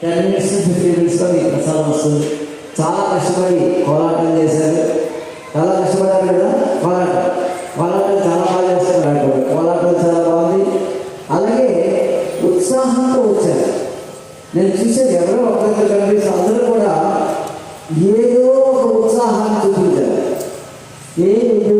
Ten fifteen మినిట్స్లో ప్రసాదం వస్తుంది చాలా కష్టపడి కోలాటం చేశారు. చాలా కష్టపడారు కదా కోలాటం కోలాటం చాలా బాగా చేస్తారు నాకు కోలాటం చాలా బాగుంది అలాగే ఉత్సాహంతో వచ్చారు. నేను చూసేది ఎవరో ఒకరితో కనిపిస్తే అందరూ కూడా ఏదో ఒక ఉత్సాహాన్ని చూపించారు. ఏదో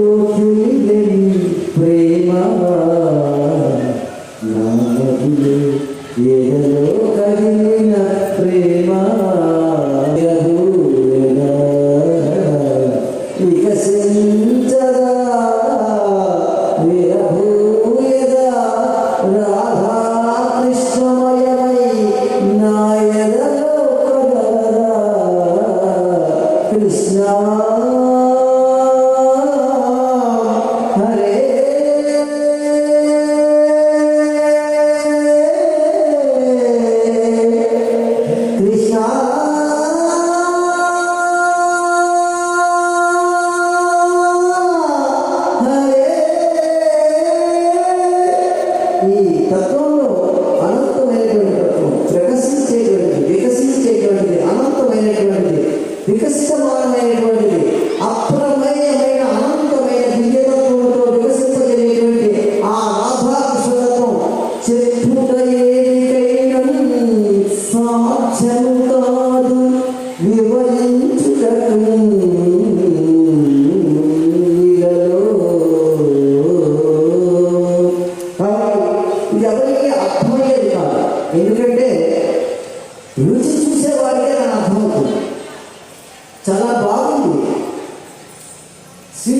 nơi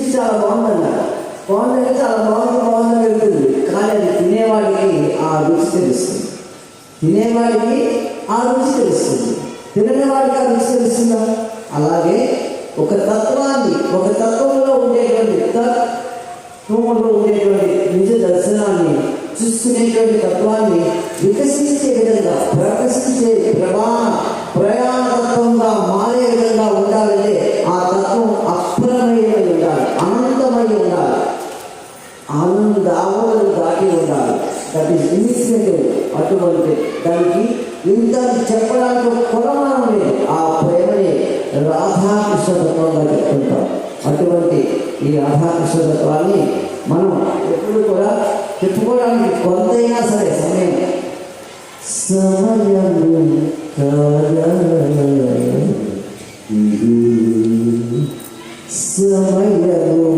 స్వీట్ చాలా బాగుందన్న. బాగుందంటే చాలా బాగుంది బాగుందని వెళ్తుంది. కానీ అది తినేవాడికి ఆ రుచి తెలుస్తుంది. తినేవాడికి ఆ రుచి తెలుస్తుంది. తినని వాడికి ఆ రుచి తెలుస్తుందా? అలాగే ఒక తత్వాన్ని ఒక తత్వంలో ఉండేటువంటి తత్వంలో ఉండేటువంటి నిజ దర్శనాన్ని చూసుకునేటువంటి తత్వాన్ని వికసించే విధంగా ఈ రాధాకృష్ణ తత్వాన్ని మనం ఎప్పుడు కూడా చెప్పుకోవడానికి కొంతైనా సరే సమయం. సమయం కాదా ఇది సమయము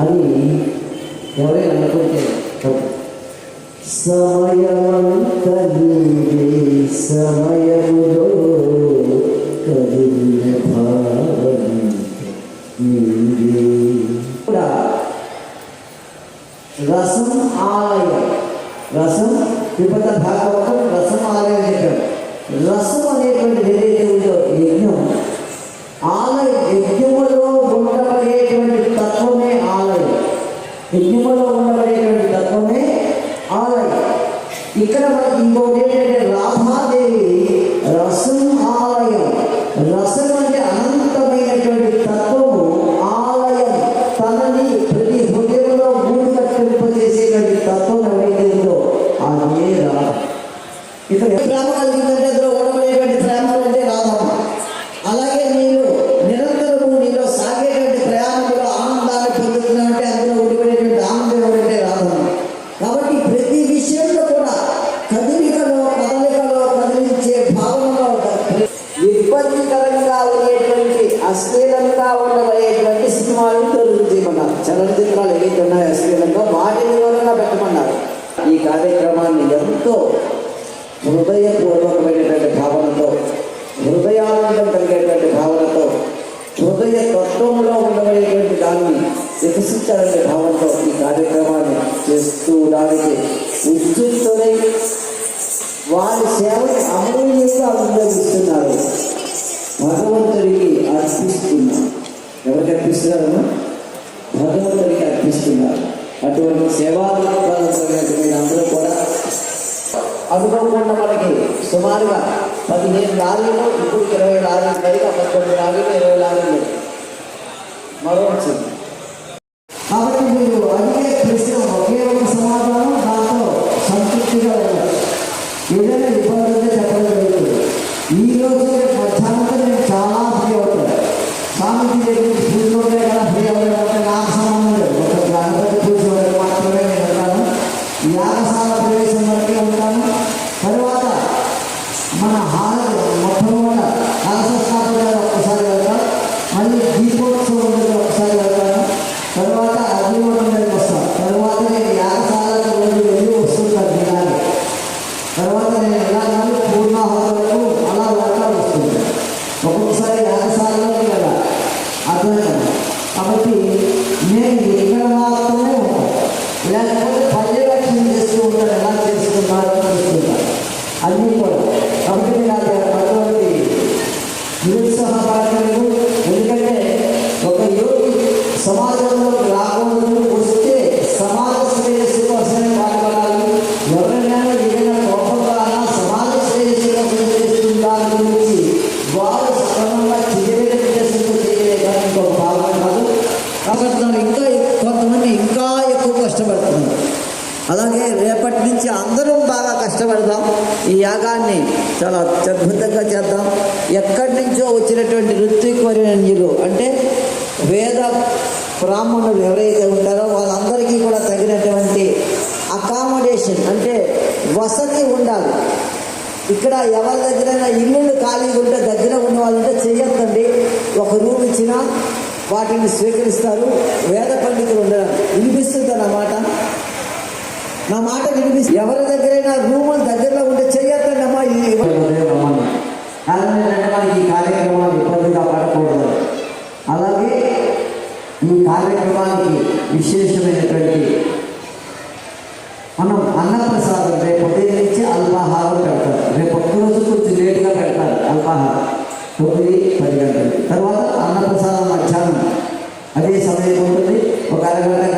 అని ఎవరైనా అనుకుంటే తప్పు. సమయమంత నీవే రసం తిరుపతి భాగవతం రసం ఆలయం చెప్పారు రసం అనేటువంటిది కార్యక్రమాన్ని చేస్తూ వారి సేవని అమూల్యంగా అనుభవిస్తున్నారు భగవంతుడికి అర్పిస్తున్నారు. ఎవరికి అర్పిస్తున్నారమ్మా భగవంతుడికి అర్పిస్తున్నారు. అటువంటి సేవా అందరూ కూడా అనుకోకుండా మనకి సుమారుగా పదిహేను లారీలు ఇప్పుడు ఇరవై లారీలు పైగా పదకొండు లారీలు ఇరవై లారీలు మరో వచ్చింది. చాలా అద్భుతంగా చేద్దాం. ఎక్కడి నుంచో వచ్చినటువంటి ఋత్విక్వర్యులు అంటే వేద బ్రాహ్మణులు ఎవరైతే ఉంటారో వాళ్ళందరికీ కూడా తగినటువంటి అకామడేషన్ అంటే వసతి ఉండాలి. ఇక్కడ ఎవరి దగ్గరైనా ఇల్లులు ఖాళీగా ఉంటే దగ్గర ఉన్న వాళ్ళంటే చెయ్యొద్దండి. ఒక రూమ్ ఇచ్చినా వాటిని స్వీకరిస్తారు. వేద పండితులు ఉండడం వినిపిస్తుంది అన్నమాట నా మాట వినిపిస్తే. ఎవరి దగ్గరైనా రూములు దగ్గరలో ఉంటే చెయ్యొద్దండి అమ్మా ఇది అలాగే మనకి ఈ కార్యక్రమాన్ని ఇబ్బందిగా పడకూడదు అలాగే ఈ కార్యక్రమానికి విశేషమైనటువంటి మనం అన్నప్రసాదం రేపు ఉదయం నుంచి అల్పాహారం పెడతారు. రేపు ఒక్క రోజు కొంచెం లేటుగా పెడతారు అల్పాహారం. తొమ్మిది పది గంటలు తర్వాత అన్నప్రసాదం మధ్యాహ్నం. అదే సమయం ఉంటుంది. ఒక అరగంట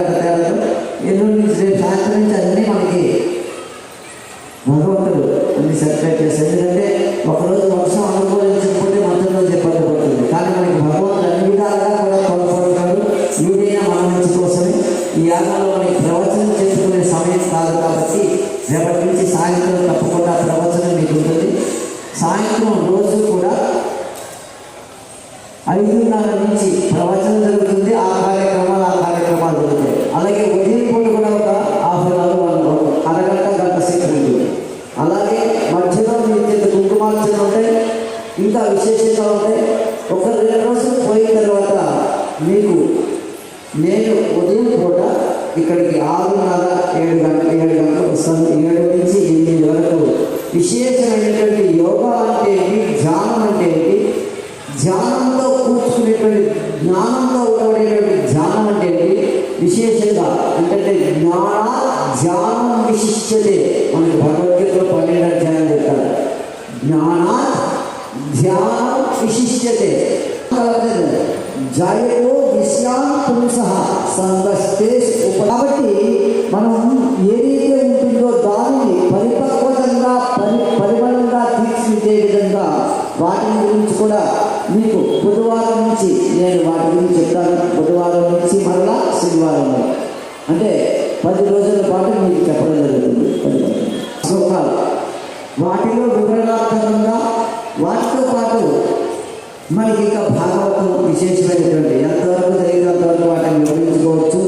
యాగంలో మనకి ప్రవచనం చేసుకునే సమయం కాదు కాబట్టి రేపటి నుంచి సాయంత్రం తప్పకుండా ప్రవచనం మీకు ఉంటుంది. సాయంత్రం రోజు కూడా ఐదున్నర నుంచి ప్రవచనం జరుగుతుంది. ఆ కార్యక్రమాలు ఆ కార్యక్రమాలు జరుగుతాయి అలాగే ఉదయం పూట కూడా ఒక హాఫ్ అన్ అవర్ వన్ అరగంట గంట సేపు ఉంటుంది అలాగే మధ్యలో మీకు కుంకుమార్చన ఉంటాయి. ఇంకా విశేషంగా ఉంటాయి. ఒక రెండు రోజులు పోయిన తర్వాత మీకు నేను ఉదయం పూట ఇక్కడికి ఆరున్నర ఏడు గంట ఏడు గంటలకు వస్తాను ఏడు నుంచి ఎనిమిది వరకు విశేషమైనటువంటి యోగా అంటే ఏంటి ధ్యానం అంటే ఏంటి ధ్యానంలో కూర్చునేటువంటి జ్ఞానంలో ఉండబడేటువంటి ధ్యానం అంటే ఏంటి విశేషంగా అంటే జ్ఞాన ధ్యానం విశిష్టతే మనకి భగవద్గీతలో పన్నెండు అధ్యాయం చెప్తారు జ్ఞాన ధ్యానం విశిష్టతే జయో విశ్రాం పుంస సంగస్తే కాబట్టి మనం ఏదైతే ఉంటుందో దానిని పరిపక్వతంగా పరి పరిమళంగా తీర్చిదిద్దే విధంగా వాటిని గురించి కూడా మీకు బుధవారం నుంచి నేను వాటి గురించి చెప్తాను. బుధవారం నుంచి మరలా శనివారం అంటే పది రోజుల పాటు మీకు చెప్పడం జరుగుతుంది. పది శ్లోకాలు వాటిలో వివరణాత్మకంగా వాటితో పాటు మనకి ఇంకా భాగవతం విశేషమైనటువంటి ఎంతవరకు జరిగినంతవరకు వాటిని వివరించుకోవచ్చు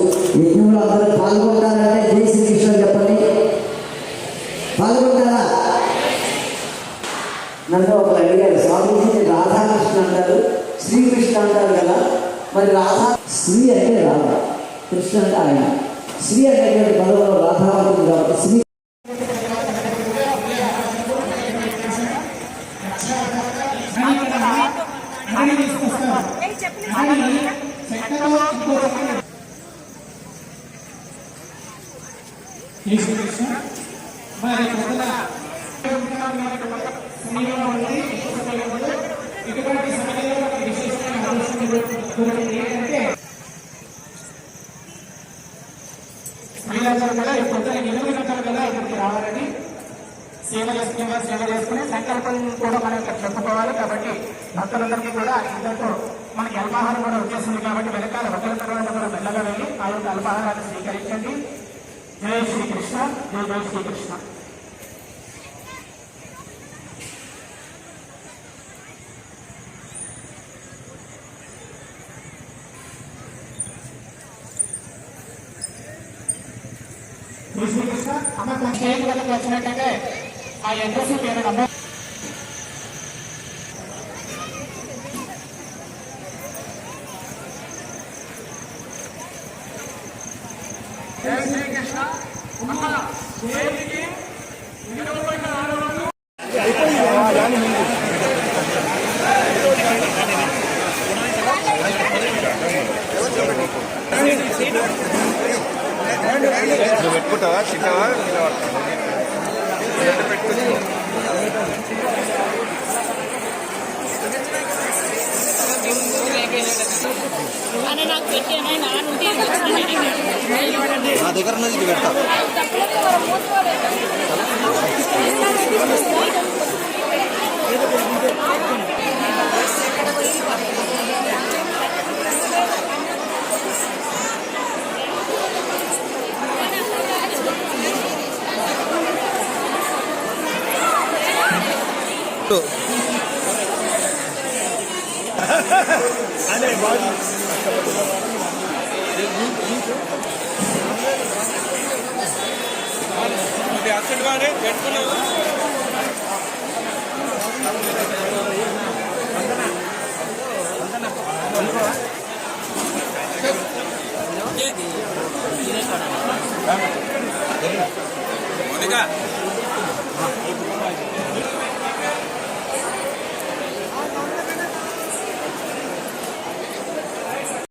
మరి పొద్దున ఇటువంటి సమయంలో విశేషమైన ఆలోచన ఏంటంటే కూడా ఈ పొద్దున ఎనిమిది గంటలు కదా ఇక్కడికి రావాలని సేవ చేసుకుని సేవ చేసుకుని సంకల్పం కూడా మనం ఇక్కడ చెప్పుకోవాలి కాబట్టి భక్తులందరికీ కూడా ఇంతతో మనకి అల్పాహారం కూడా వచ్చేస్తుంది కాబట్టి వెనకాల ఒకరి తర్వాత కూడా మెల్లగా వెళ్ళి ఆ యొక్క అల్పాహారాన్ని స్వీకరించండి. జయ శ్రీకృష్ణ జయ జయ శ్రీకృష్ణ. శ్రీకృష్ణ. అమ్మ కొంచెం వచ్చినట్టయితే ఆ ఎంట్రెస్ పేరు నమ్మ నువ్వు పెట్టుకుంటావా తింటావా పెట్టుకుంటావా అని నాకు పెట్టాను నా దగ్గర ఉన్నది ఇది పెడతా అనే బాగు మౌనిక